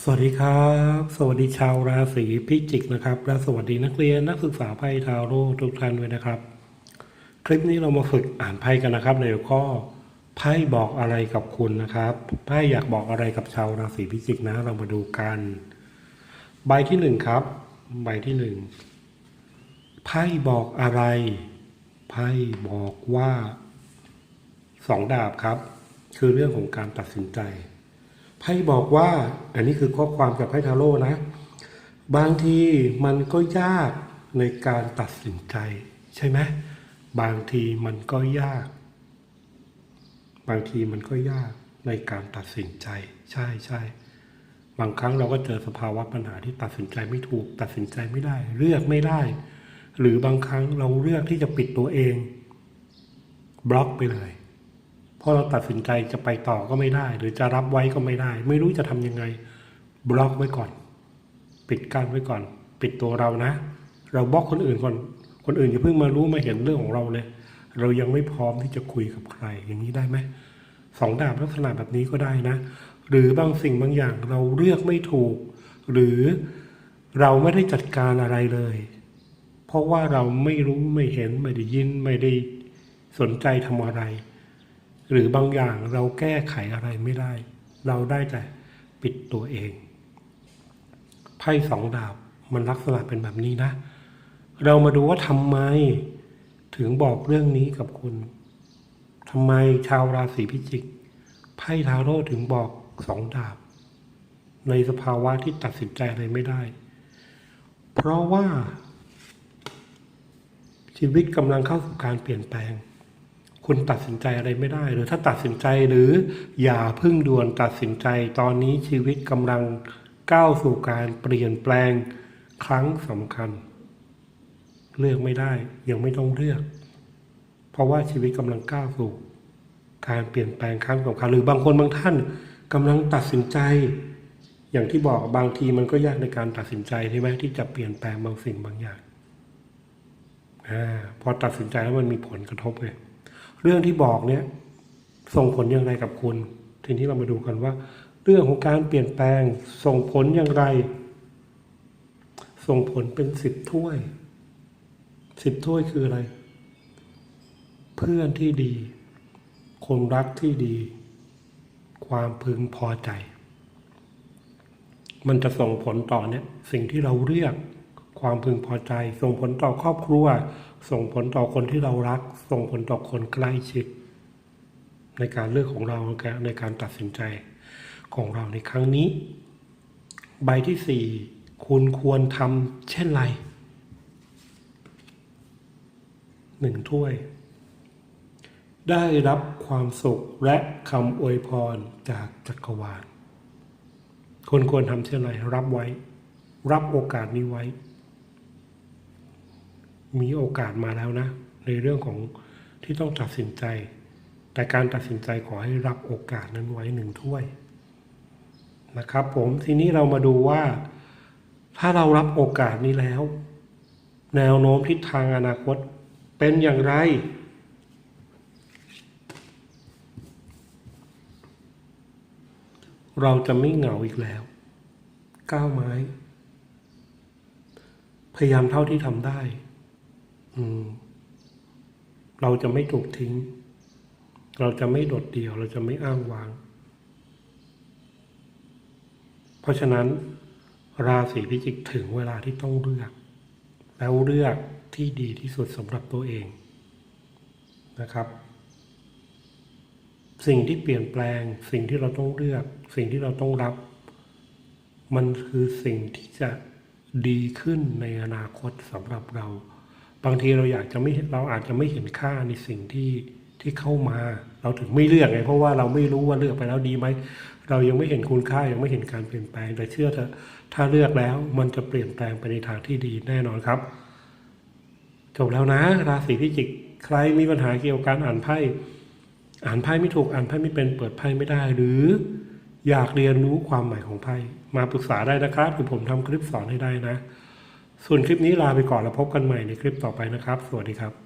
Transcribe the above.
สวัสดีครับ สวัสดีชาวราศีพิจิกนะครับ และสวัสดีนักเรียนนักศึกษาไพ่ทาโร่ทุกท่านด้วยนะครับ คลิปนี้เรามาฝึกอ่านไพ่กันนะครับ ในหัวข้อไพ่บอกอะไรกับคุณนะครับไพ่อยากบอกอะไรกับชาวราศีพิจิกนะ เรามาดูกัน ใบที่หนึ่งครับ ใบที่หนึ่งไพ่บอกอะไรไพ่บอกว่าสองดาบครับ คือเรื่องของการตัดสินใจ ไพ่บอกว่า อันนี้คือข้อความจากไพ่ทาโร่นะ บางทีมันก็ยากในการตัดสินใจ ใช่ไหมบางทีมันก็ยาก บางทีมันก็ยากในการตัดสินใจ ใช่ใช่บางครั้งเราก็เจอสภาวะปัญหาที่ตัดสินใจไม่ถูก ตัดสินใจไม่ได้ เลือกไม่ได้ หรือบางครั้งเราเลือกที่จะปิดตัวเอง บล็อกไปเลย พอเราตัดสินใจจะไปต่อก็ไม่ได้ หรือจะรับไว้ก็ไม่ได้ ไม่รู้จะทำยังไง บล็อกไว้ก่อน ปิดกั้นไว้ก่อน ปิดตัวเรานะ เราบล็อกคนอื่นก่อนคนอื่นอย่าเพิ่งมารู้มาเห็นเรื่องของเราเลย เรายังไม่พร้อมที่จะคุยกับใครอย่างนี้ได้ไหมสองดาบลักษณะแบบนี้ก็ได้นะ หรือบางสิ่งบางอย่างเราเลือกไม่ถูก หรือเราไม่ได้จัดการอะไรเลย เพราะว่าเราไม่รู้ไม่เห็นไม่ได้ยินไม่ได้สนใจทำอะไร หรือบางอย่างเราแก้ไขอะไรไม่ได้ เราได้แต่ปิดตัวเอง ไพ่สองดาบมันลักษณะเป็นแบบนี้นะ เรามาดูว่าทำไม ถึงบอกเรื่องนี้กับคุณทำไมชาวราศีพิจิกไพ่ทาโร่ถึงบอกสองดาบ ในสภาวะที่ตัดสินใจอะไรไม่ได้ เพราะว่าชีวิตกำลังเข้าสู่การเปลี่ยนแปลง คุณตัดสินใจอะไรไม่ได้ หรือถ้าตัดสินใจหรืออย่าพึ่งด่วนตัดสินใจ ตอนนี้ชีวิตกำลังก้าวสู่การเปลี่ยนแปลงครั้งสำคัญ เลือกไม่ได้ ยังไม่ต้องเลือก เพราะว่าชีวิตกำลังก้าวสู่ การเปลี่ยนแปลงครั้งสำคัญ หรือบางคนบางท่านกำลังตัดสินใจ อย่างที่บอกบางทีมันก็ยากในการตัดสินใจใช่ไหมที่จะเปลี่ยนแปลงบางสิ่งบางอย่างอพอตัดสินใจแล้วมันมีผลกระทบไง เรื่องที่บอกเนี่ยส่งผลอย่างไรกับคุณ ทีนี้เรามาดูกันว่า เรื่องของการเปลี่ยนแปลงส่งผลอย่างไร ส่งผลเป็นสิบถ้วยสิบถ้วยคืออะไร เพื่อนที่ดี คนรักที่ดี ความพึงพอใจ มันจะส่งผลต่อเนี่ยสิ่งที่เราเรียกความพึงพอใจ ส่งผลต่อครอบครัว ส่งผลต่อคนที่เรารัก ส่งผลต่อคนใกล้ชิด ในการเลือกของเราในการตัดสินใจของเราในครั้งนี้ ใบที่สี่คุณควรทำเช่นไรหนึ่งถ้วย ได้รับความสุขและคำอวยพรจากจักรวาลคนควรทำเช่นไรรับไว้ รับโอกาสนี้ไว้ มีโอกาสมาแล้วนะ ในเรื่องของที่ต้องตัดสินใจ แต่การตัดสินใจขอให้รับโอกาสนั้นไว้หนึ่งถ้วย นะครับผมทีนี้เรามาดูว่า ถ้าเรารับโอกาสนี้แล้ว แนวโน้มทิศทางอนาคตเป็นอย่างไรเราจะไม่เหงาอีกแล้วก้าวไม้ พยายามเท่าที่ทำได้ เราจะไม่ถูกทิ้ง เราจะไม่โดดเดี่ยว เราจะไม่อ้างว้าง เพราะฉะนั้น ราศีพิจิกถึงเวลาที่ต้องเลือก แล้วเลือกที่ดีที่สุดสำหรับตัวเองนะครับ สิ่งที่เปลี่ยนแปลง สิ่งที่เราต้องเลือก สิ่งที่เราต้องรับ มันคือสิ่งที่จะดีขึ้นในอนาคตสำหรับเรา บางทีเราอยากจะไม่เราอาจจะไม่เห็นค่าในสิ่งที่ที่เข้ามา เราถึงไม่เลือกไง เพราะว่าเราไม่รู้ว่าเลือกไปแล้วดีไหมเรายังไม่เห็นคุณค่ายังไม่เห็นการเปลี่ยนแปลงแต่เชื่อเถอะถ้าเลือกแล้วมันจะเปลี่ยนแปลงไปในทางที่ดีแน่นอนครับ จบแล้วนะ ราศีพิจิกใครมีปัญหาเกี่ยวกับการอ่านไพ่อ่านไพ่ไม่ถูกอ่านไพ่ไม่เป็นเปิดไพ่ไม่ได้ หรืออยากเรียนรู้ความหมายของไพ่มาปรึกษาได้นะครับคือผมทำคลิปสอนให้ได้นะ ส่วนคลิปนี้ลาไปก่อนแล้วพบกันใหม่ในคลิปต่อไปนะครับ สวัสดีครับ